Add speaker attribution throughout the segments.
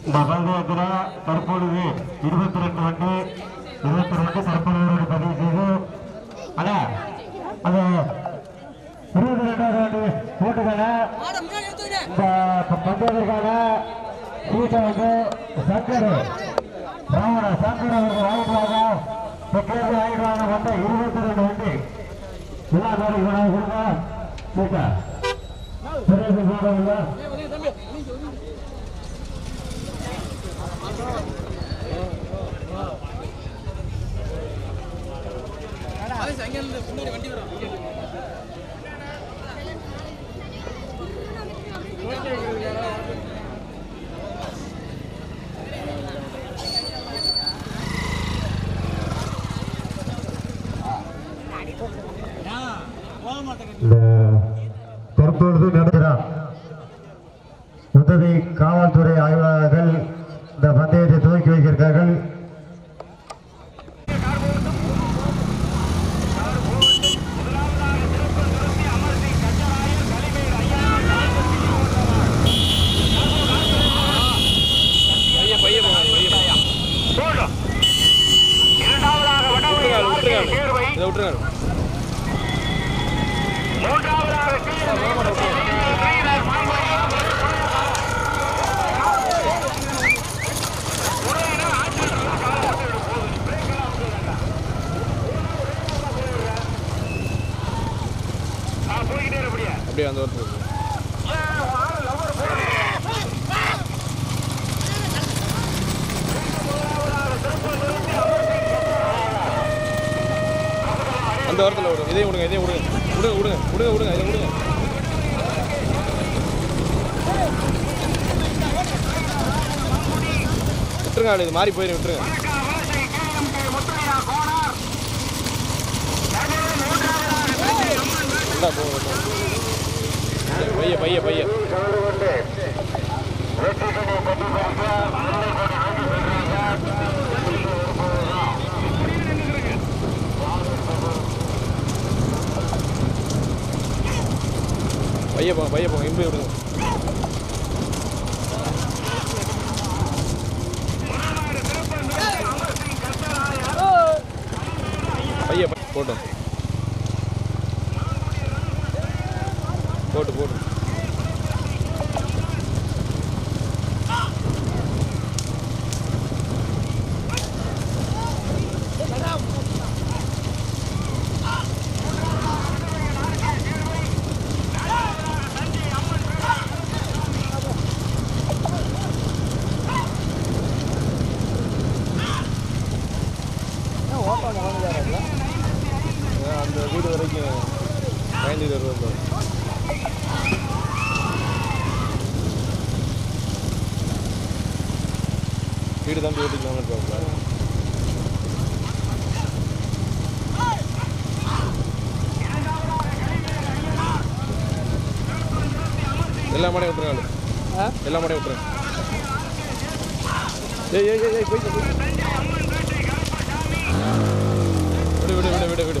Speaker 1: இந்த பந்தயத்தில் தற்பொழுது இருபத்தி ரெண்டு வண்டி இருபத்தி ரெண்டு தற்பொழுது பதிவு செய்து அண்ணா அது இருபத்தி ரெண்டாவது வண்டி போட்டுக்கான இந்த பந்தயத்திற்கான சீட்டை வந்து சங்கர் ராவண சங்கர் அவர்கள் வாங்கிடுவாங்க இப்போ கேள்வி வாங்கிடுவாங்க வந்த இருபத்தி ரெண்டு வண்டி எல்லா நாளும் இவனாக கொடுங்க சீட்டா சுரேஷ் போடுறவங்க தற்பொழுது நடக்கிறார் உதவி காவல்துறை ஆய்வாளர்கள் இந்த பந்தயத்தை துவக்கி வைக்கிறார்கள்
Speaker 2: பையன் பையன் போங்க பையன்
Speaker 3: இரண்டாவதாக
Speaker 2: விட்டுருங்க
Speaker 3: வடவழி
Speaker 2: விட்டுருங்க
Speaker 3: தேர்வை
Speaker 2: இதை விட்டுருங்க
Speaker 3: மூன்றாவதாக ஸ்ரீதர் மாங்குடி போய்கிட்டே இருப்படியா
Speaker 2: அப்படியே அந்த ஒருத்தர் அந்த வாரத்தில் விடுங்க இதையும் விடுங்க இதையும் விடுங்க. விடுங்க விடுங்க விடுங்க விடுங்க இதை விடுங்க. விட்டுருங்க ஆளு, இது மாறி போயிடும் விட்டுருங்க. இந்தா, போ, பையன் பைய பைய பைய போங்க பைய போங்க இம்பி விடுங்க பைய பைய, போட்டோம் போட்டு போட்டு அந்த வீடு வரைக்கும் பயந்து வருவாங்க வீடு தான் போய் ஓட்டிக்கலாம்னு இருக்காங்க எல்லா மாடையும் விட்டுருங்க ஆளு. எல்லா மாடையும் விட்டுருங்க ஏய் ஏய் ஏய், ஏய் போய் விடு விடு விடு விடு விடு.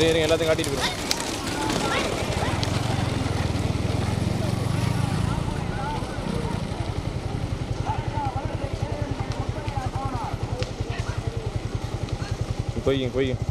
Speaker 2: இருங்க எல்லாத்தையும் காட்டிட்டு போயிடும் 回应回应。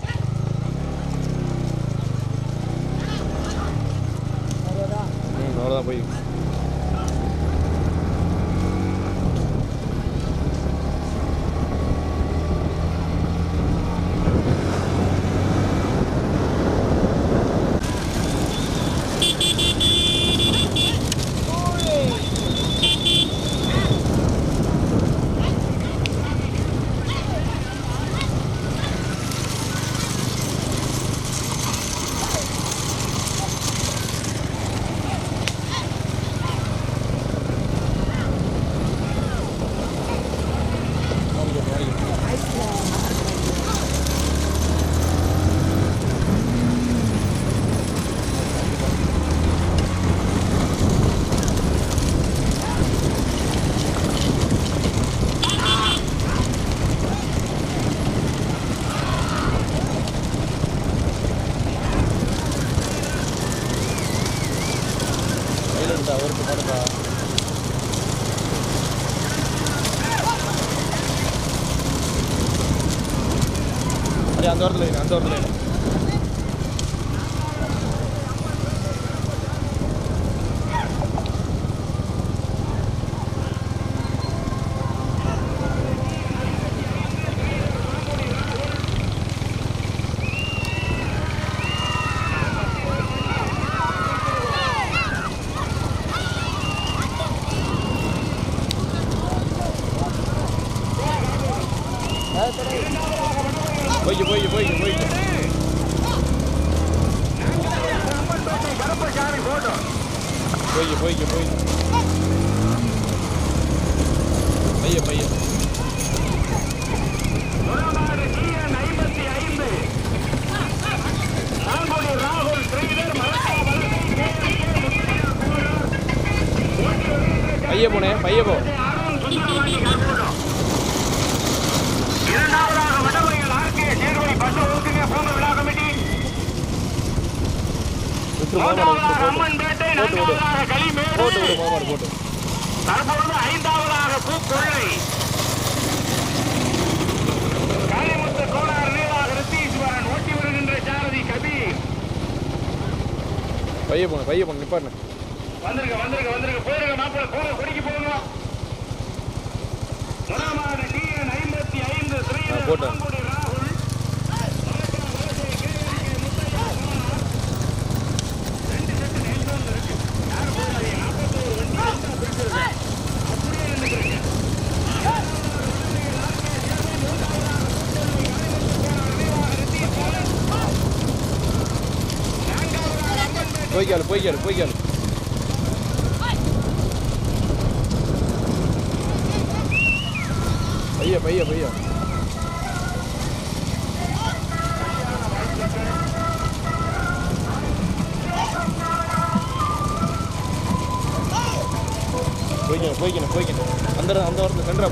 Speaker 2: பைய போனே பைய போ
Speaker 3: அருண் சுந்தரவாணி கருப்போட்டோ இரண்டாவதாக வடமையில் ஆர்கே சேர்வை பஸ் ஒதுக்குங்க போங்க விழா கமிட்டி. மூன்றாவதாக
Speaker 2: விட்டுரு
Speaker 3: அம்மன் பேட்டை
Speaker 2: போட்டு விடு.
Speaker 3: நான்காவதாக களிமேடு. தற்பொழுது ஐந்தாவதாக பூக்கொள்ளை. காளிமுத்து கோளாறு நீலாக ரித்தீஸ்வரன் ஓட்டி வருகின்ற சாரதி கபீர்.
Speaker 2: பைய போன பைய போன நிப்பாருண்ணே.
Speaker 3: வந்துருங்க வந்துருங்க வந்துருங்க போயிருங்க மாப்பிள்ள. போங்க கொடிக்கு போங்க. முதலாவது டிஎன் ஐம்பத்தி ஐந்து ராகுல்.
Speaker 2: போய்க்காலு போய்க்காலு போய்க்காலு. பைய பைய பைய. போய்க்கணும் போய்க்கணும் போய்க்கணும். அந்த அந்த வாரத்தில் சென்றா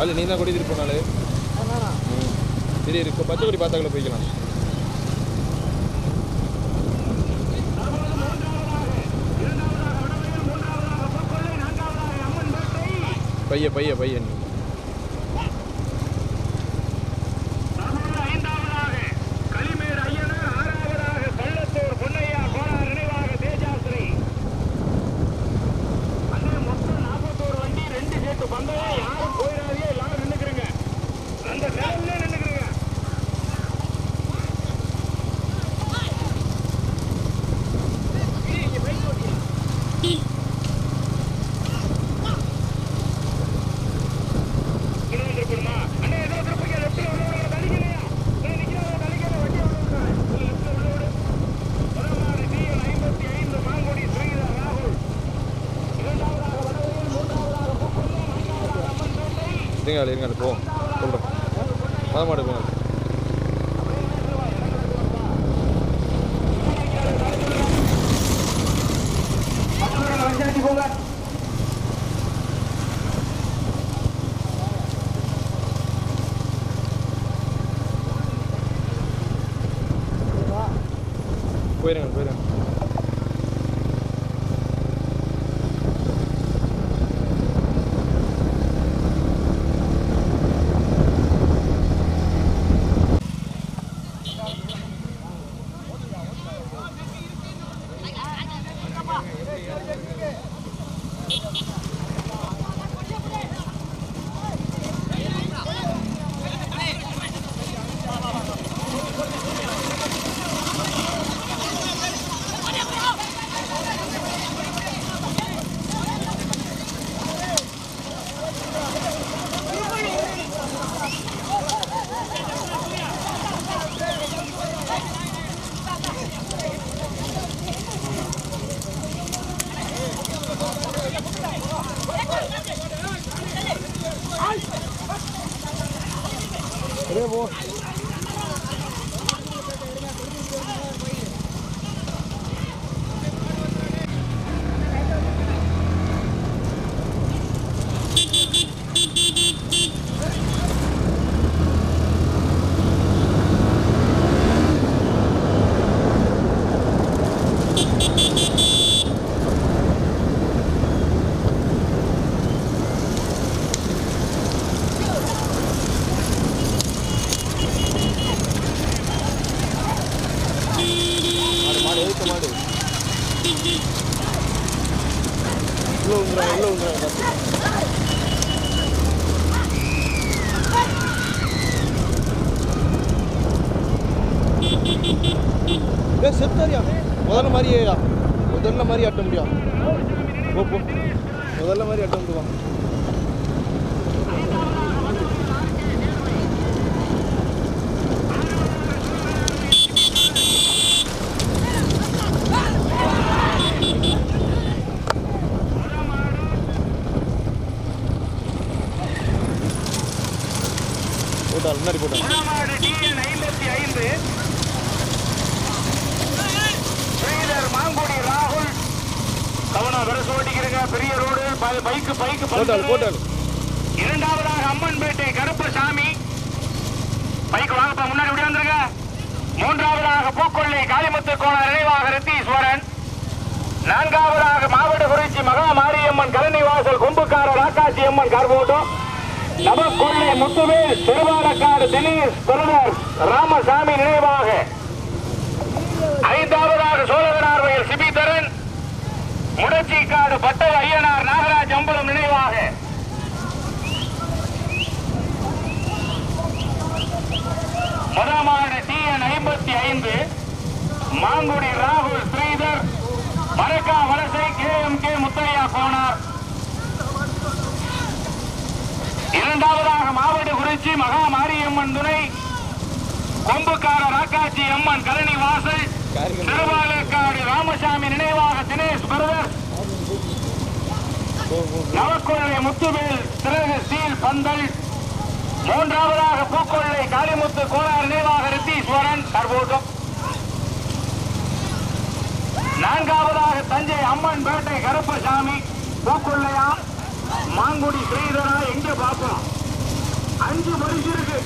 Speaker 2: அதில் நீ தான் கொடி திருப்ப நாள் சரி இருக்கு பச்சை கொடி போய்க்கலாம். பைய பைய பைய நீ
Speaker 3: தற்பொழுது ஐந்தாவதாக களிமேடு ஐயனார் ஆறாவதாக பள்ளத்தூர் பொன்னையா கோனார் நினைவாக தேஜாஸ்ரீ அண்ணே மொத்தம் நாற்பத்தோரு வண்டி ரெண்டு சேர்த்து பந்தயம் யாரும் போயிடாதீங்க எல்லாரும் நின்னுக்கிறீங்க அந்த நிலையிலே நின்னுக்கிறீங்க இங்க வந்திருக்கணுமா? அண்ணே, ஏதோ திருப்பதிக்கு லெஃப்ட்ல உள்ள விடுங்க, தள்ளிக்கலையா? இதோ நிக்கிறவங்க தள்ளிக்கல, வண்டியை உள்ள விடுங்க. இதுல லெஃப்ட்ல உள்ள விடு. முதலாவது டிஎன் 55 மாங்குடி ஸ்ரீதர் ராகுல். இரண்டாவதாக வடவரையில், மூன்றாவதாக பூக்கொல்லி, நான்காவதாக அம்மன்பேட்டை.
Speaker 2: இருங்க இருங்க போ. சொல்கிறேன் மத மாடு போங்க
Speaker 3: Thank you போங்க.
Speaker 2: போயிருங்க போயிருங்க போ மாடு மாடு எதுக்கு மாடு உள்ள வந்துடுறாங்க உள்ள வந்துடுறாங்க ஏ செத்தாரியா? முதல்ல மாதிரியா முதல்ல மாதிரி அட்ட முடியும். போ போ. முதல்ல மாதிரி அட்ட முடியுமா? போட்டால் முன்னாடி போட்டால்.
Speaker 3: ஐம்பத்தி ஐந்து மாங்குடி ராகுல் கவனம் விரசு ஓட்டிக்கிறங்க பெரிய ரோடு பைக்கு பைக்கு
Speaker 2: போட்டால்
Speaker 3: பந்தல்.
Speaker 2: போட்டால்.
Speaker 3: இரண்டாவதாக அம்மன்பேட்டை கருப்பசாமி. பைக் வாங்கப்பா முன்னாடி இப்படி மூன்றாவதாக பூக்கொள்ளை காளிமுத்து கோண நினைவாக ரித்தீஸ்வரன். நான்காவதாக மாவட்ட குறிச்சி மகா மாரியம்மன் கழனி வாசல் கொம்புக்கார ராக்காசி அம்மன் கார்போட்டம். நவக்கொள்ளை முத்துவேல் திருவாரக்காடு தினேஷ் பிரதர் ராமசாமி நினைவாக. ஐந்தாவதாக சோழகனார் வயல் சிபிதரன் முடச்சிக்காடு பட்டவ ஐயனார் நாகராஜ் அம்பலம் நினைவாக. முதமாடு டிஎன் ஐம்பத்தி ஐந்து மாங்குடி ராகுல் Sridhar Marakka Valasai K M K Muthaiya Konar. இரண்டாவதாக மாவட்ட குறிச்சி மகா மாரியம்மன் துணை. கொம்புக்கார ராக்காச்சி அம்மன் கரணி வாசல். திருவாலக்காடு ராமசாமி நினைவாக தினேஷ் பிரதர் நவக்கொள்ளை முத்துவேல் திரகு ஸ்டீல் பந்தல். மூன்றாவதாக பூக்கொள்ளை காளிமுத்து கோளார் நினைவாக ரித்தீஸ்வரன் கர்பூட்டம் நான்காவதாக தஞ்சை அம்மன் பேட்டை கருப்பசாமி. பூக்கொள்ளையா மாங்குடி ஸ்ரீதரா எங்க பார்ப்போம் அஞ்சு பரிசு இருக்கு.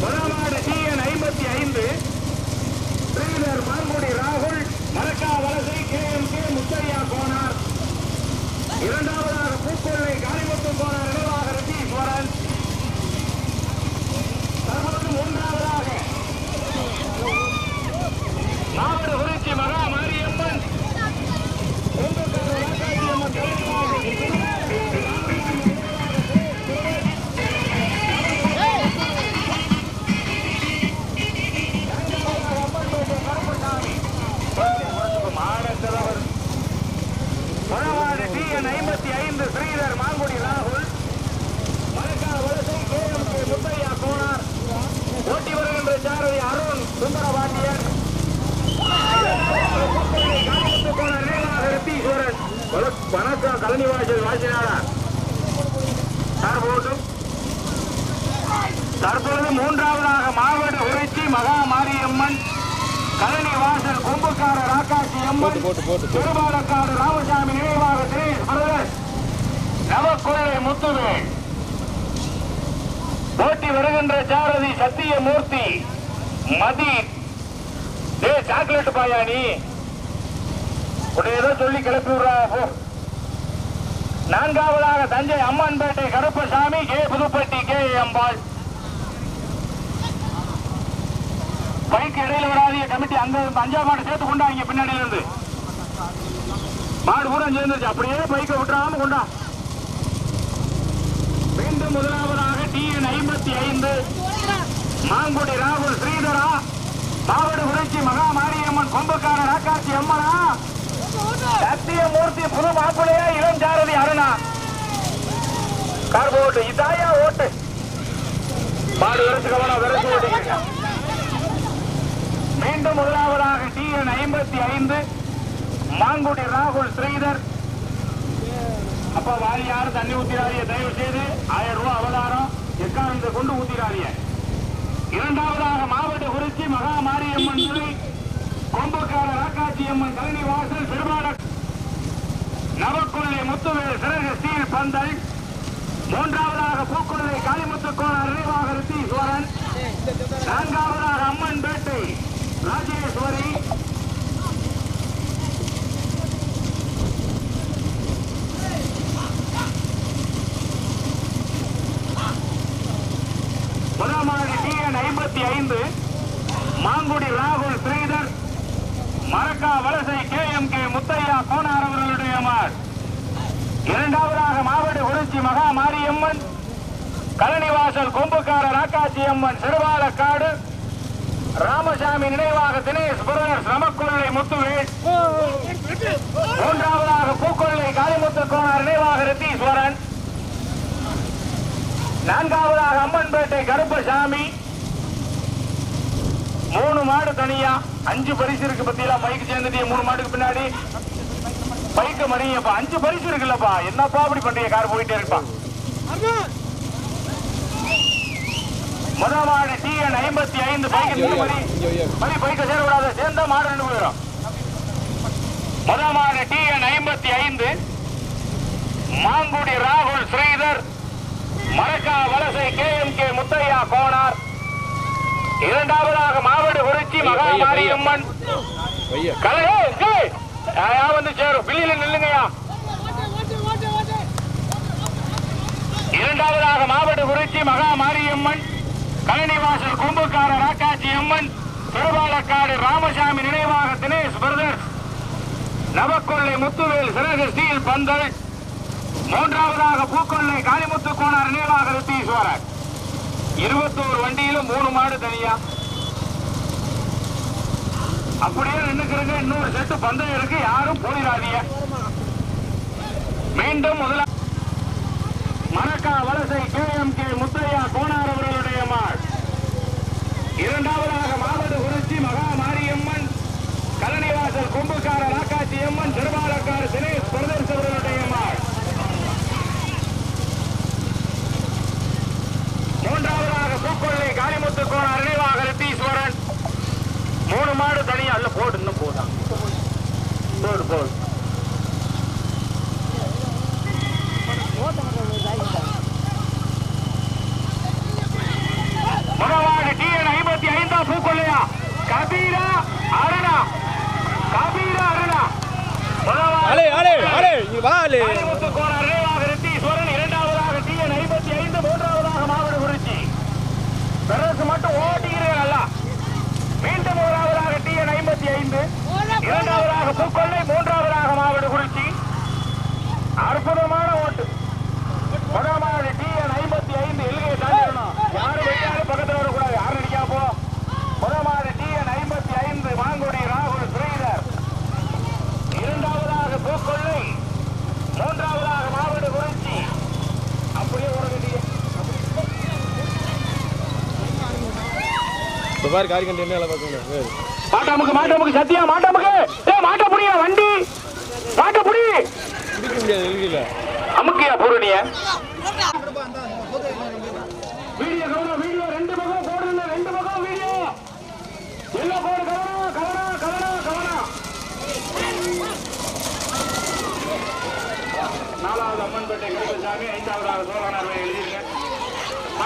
Speaker 3: முதலாடு டிஎன் ஐம்பத்தி ஐந்து. ஸ்ரீதர் மாங்குடி ராகுல் Marakka Valasai K M K Muthaiya Konar. இரண்டாவதாக பூக்கொள்ளை காளிமுத்து கோனார் கலனிவாசல் வாசினாரா போட்டும். தற்பொழுது மூன்றாவதாக மாவட்ட உரைச்சி மகா மாரியம்மன் கழனி வாசல் கொம்புக்கார ராக்காட்சி அம்மன் திருபாலக்காடு ராமசாமி நினைவாக நவக்கொள்ளை முத்துவேல் போட்டி வருகின்ற சாரதி சத்தியமூர்த்தி மதி. டே சாக்லேட் பாயா நீ? உடனே ஏதோ சொல்லி கிளப்பி விடுறா போ. நான்காவதாக Thanjai Ammanpettai Karuppasamy K Puduppatti K Ambal. Bike இடையில வராதிய கமிட்டி. அங்க அஞ்சாம் மாடு சேர்த்து கொண்டாங்க பின்னாடியில இருந்து. மாடு பூரா சேர்ந்துருச்சு. அப்படியே பைக்கை விட்டுறாம கொண்டா. மீண்டும் முதலாவதாக டிஎன் ஐம்பத்தி ஐந்து. மாங்குடி ராகுல் ஸ்ரீதரா. மாவட்ட உரைச்சி மகா மாரியம்மன் கொம்புக்கார ராக்காட்சி அம்மனா. சத்தியமூர்த்தி புது மாப்பிள்ளையா இளம் சாரதி அருணா. கார் ஓட்டு இதாயா ஓட்டு. மாடு விரசு கவனம் விரசு ஓட்டிக்கிறீங்க மீண்டும் முதலாவதாக டிஎன் ஐம்பத்தி ஐந்து மாங்குடி ராகுல் ஸ்ரீதர். அப்ப வாரி யாரும் தண்ணி ஊத்திராதிய தயவு செய்து ஆயிரம் ரூபாய் அவதாரம். எக்காரணத்தை கொண்டு ஊத்திராதீங்க இரண்டாவதாக மாவட்ட குறிச்சி மகா மாரியம்மன் துறை கொம்புக்கார ராக்காட்சி அம்மன் கழனி வாசல் பெருமாட நவக்குள்ளி முத்துவேல் சிறகு ஸ்டீல் பந்தல். மூன்றாவதாக பூக்குள்ளை காளிமுத்து கோணார் நினைவாக ரித்தீஸ்வரன் நான்காவதாக அம்மன் பேட்டை ராஜேஸ்வரி முதலாவது டிஎன் ஐம்பத்தி ஐந்து மாங்குடி ராகுல் Sridhar Marakka Valasai K M K Muthaiya Konar அவர்களுடைய மார் இரண்டாவதாக மாவட்ட குறிச்சி மகா மாரியம்மன் கலனிவாசல் கொம்புக்கார ராக்காச்சி அம்மன் சிறுபாலக்காடு ராமசாமி நினைவாக தினேஷ் புரணர் சிரமக்கொள்ளை முத்துவேல் மூன்றாவதாக பூக்கொள்ளை காளிமுத்து கோனார் நினைவாக ரித்தீஸ்வரன் நான்காவதாக அம்மன்பேட்டை கருப்பசாமி மூணு மாடு தனியா அஞ்சு பரிசு இருக்கு பத்தியெல்லாம் மைக்கு சேர்ந்துட்டு மூணு மாட்டுக்கு பின்னாடி. பைக்கு மணியப்பா அஞ்சு பரிசு இருக்குல்லப்பா. என்னப்பா அப்படி பண்றீங்க? கார் போயிட்டே இருப்பா முதல் மாடு டிஎன் ஐம்பத்தி ஐந்து பைக்கு மணி. மணி பைக்க சேர விடாத சேர்ந்தா மாடு ரெண்டு போயிடும் முதல் மாடு டிஎன் ஐம்பத்தி ஐந்து. மாங்குடி ராகுல் Sridhar. Marakka Valasai K M K Muthaiya Konar. இரண்டாவதாக மாவட்ட குறிச்சி மகா
Speaker 2: பைய, பைய.
Speaker 3: மாரியம்மன்
Speaker 2: வையா
Speaker 3: கலையே யா வந்து சேரும்? வெளியில நில்லுங்கய்யா. இரண்டாவதாக மாவட்ட குறிச்சி மகா மாரியம்மன் கழனிவாசல் கும்புக்கார ராக்காச்சி அம்மன் திருவாலக்காடு ராமசாமி நினைவாக தினேஷ் பிரதர்ஸ் நவக்கொள்ளை முத்துவேல் சிறகு ஸ்டீல் பந்தல் மூன்றாவதாக பூக்கொள்ளை காளிமுத்து கோனார் நினைவாக ரித்தீஸ்வரர். இருபத்தோரு வண்டியிலும் மூணு மாடு தனியா. அப்படியே நின்னுக்கிறங்க. இன்னொரு செட்டு பந்தயம் இருக்கு. யாரும் போயிடாதீங்க. மீண்டும் முதல Manakka Valasai K M K Muthaiya Konar அவர்களுடைய மாள். இரண்டாவதாக மாவட்ட குறிச்சி மகா மாரியம்மன் கலனிவாசல் கும்புக்கார ராக்காட்சி அம்மன் திருவாலக்காடு தினேஷ் பிரதர்ஸ் அவர்களுடைய மாள். மூன்றாவதாக பூக்கொள்ளை காளிமுத்து கோனார் நினைவாக ரத்தீஸ்வரன். மூணு மாடு தனியா அல்ல போடு இன்னும் போதான் போடு போடு முதலாவது டிஎன் ஐம்பத்தி ஐந்தா பூக்கொள்ளையா கபீரா அருணா. கபீரா அருணா.
Speaker 2: ஆளே ஆளே ஆளே இங்க வா
Speaker 3: இரண்டாவதாக டிஎன் ஐம்பத்தி ஐந்து மூன்றாவதாக மாவட்ட குறிச்சி. பெருசு மட்டும் ஓட்டிக்கிறேன் நல்லா மீண்டும் முதலாவதாக டிஎன் ஐம்பத்தி ஐந்து. இரண்டாவதாக பூக்கொள்ளை மூன்றாவதாக மாவட்ட குறிச்சி அற்புதமான ஓட்டு. முதலாவது டிஎன் ஐம்பத்தி ஐந்து எல்கையை தாண்டிடணும் யாரு வெட்டாலும் பக்கத்தில் வரக்கூடாது. யாரும் நிற்கா போ. முதலாவது டிஎன் ஐம்பத்தி ஐந்து மாங்குடி ராகுல் ஸ்ரீதர். இரண்டாவதாக பூக்கொள்ளை மூன்றாவதாக மாவட்ட குறிச்சி அப்படியே
Speaker 2: இப்போ பாரு காரி கண்டு என்ன பார்க்கணும்.
Speaker 3: மாட்டாமுக்கு மாட்டாமுக்கு சத்தியா மாட்டாமுக்கு. ஏ மாட்ட புடியா வண்டி? மாட்ட புடி. அமுக்கியா பூரணிய? வீடியோ கவனம் வீடியோ. ரெண்டு பக்கம் போடுங்க ரெண்டு பக்கம் வீடியோ. எல்லாம் போடு கவனம் கவனம் கவனம் கவனம் நாலாவது அம்மன்பேட்டை கருப்பசாமி ஐந்தாவதாக சோழனார்